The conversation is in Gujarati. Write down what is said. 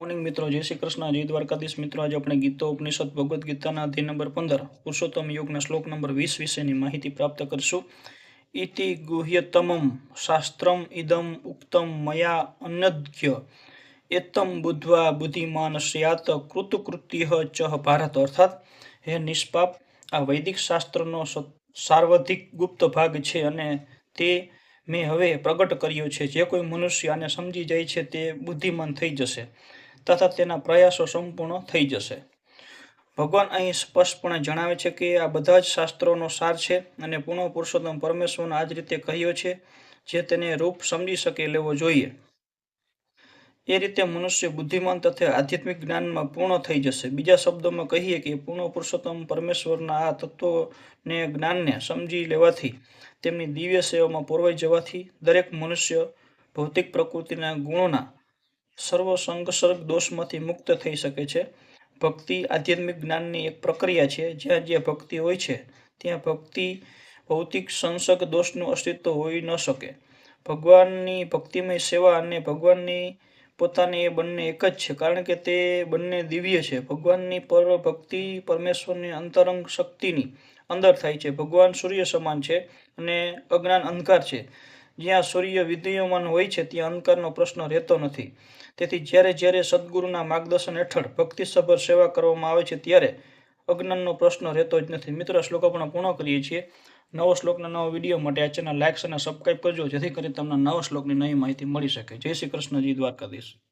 મોર્નિંગ મિત્રો, જય શ્રી કૃષ્ણ. જય દ્વારકાધીશ મિત્રો, આજે આપણે ગીતો, ઉપનિષદ, ભગવદ્ ગીતાના અધ્યાય નંબર પંદર, પુરુષોત્તમ યોગના શ્લોક નંબર વીસ વિશેની માહિતી પ્રાપ્ત કરશું. ઇતિ ગુહ્યતમમ શાસ્ત્રમ ઇદમ ઉક્તમ મયા અનદ્ય. એતમ બુદ્ધવા બુદ્ધિમાન શ્યાત કૃતકૃત્ય ચ ભારત. અર્થાત, હે નિષ્પાપ, આ વૈદિક શાસ્ત્રનો સાર્વધિક ગુપ્ત ભાગ છે અને તે મેં હવે પ્રગટ કર્યો છે. જે કોઈ મનુષ્ય આને સમજી જાય છે, તે બુદ્ધિમાન થઈ જશે. તથા તેના પ્રયાસો સંપૂર્ણ થઈ જશે. ભગવાન અહીં સ્પષ્ટપણે જણાવે છે કે આ બધા જ શાસ્ત્રોનો સાર છે અને પૂર્ણ પુરુષોત્તમ પરમેશ્વરનો આ જ રીતે કહ્યો છે જે તેને રૂપ સમજી શકે લેવો જોઈએ. એ રીતે મનુષ્ય બુદ્ધિમાન તથા આધ્યાત્મિક જ્ઞાનમાં પૂર્ણ થઈ જશે. બીજા શબ્દોમાં કહીએ કે પૂર્ણ પુરુષોત્તમ પરમેશ્વરના આ તત્વોને જ્ઞાનને સમજી લેવાથી તેમની દિવ્ય સેવામાં પોરવાઈ જવાથી દરેક મનુષ્ય ભૌતિક પ્રકૃતિના ગુણોના સર્વ સંસર્ગ દોષમાંથી મુક્ત થઈ શકે છે. ભક્તિ આધ્યાત્મિક જ્ઞાનની એક પ્રક્રિયા છે. જ્યાં જ્યાં ભક્તિ હોય છે, ત્યાં ભક્તિ ભૌતિક સંસર્ગ દોષનું અસ્તિત્વ હોઈ ન શકે. ભગવાનની ભક્તિમય સેવા અને ભગવાનની પોતાની એ બંને એક જ છે, કારણ કે તે બંને દિવ્ય છે. ભગવાનની પર ભક્તિ પરમેશ્વરની અંતરંગ શક્તિની અંદર થાય છે. ભગવાન સૂર્ય સમાન છે અને અજ્ઞાન અંધકાર છે. જ્યાં સૂર્ય વિદ્યમાન હોય છે, ત્યાં અંધકારનો પ્રશ્ન રહેતો નથી. તેથી જ્યારે જ્યારે સદગુરુના માર્ગદર્શન હેઠળ ભક્તિસભર સેવા કરવામાં આવે છે, ત્યારે અજ્ઞાનનો પ્રશ્ન રહેતો જ નથી. મિત્ર શ્લોક આપણે પૂર્ણ કરીએ છીએ. નવો શ્લોકના નવો વીડિયો માટે આ ચેનલ લાઇક્સ અને સબસ્ક્રાઈબ કરજો, જેથી કરીને તમને નવા શ્લોકની નવી માહિતી મળી શકે. જય શ્રી કૃષ્ણજી દ્વારકાધીશ.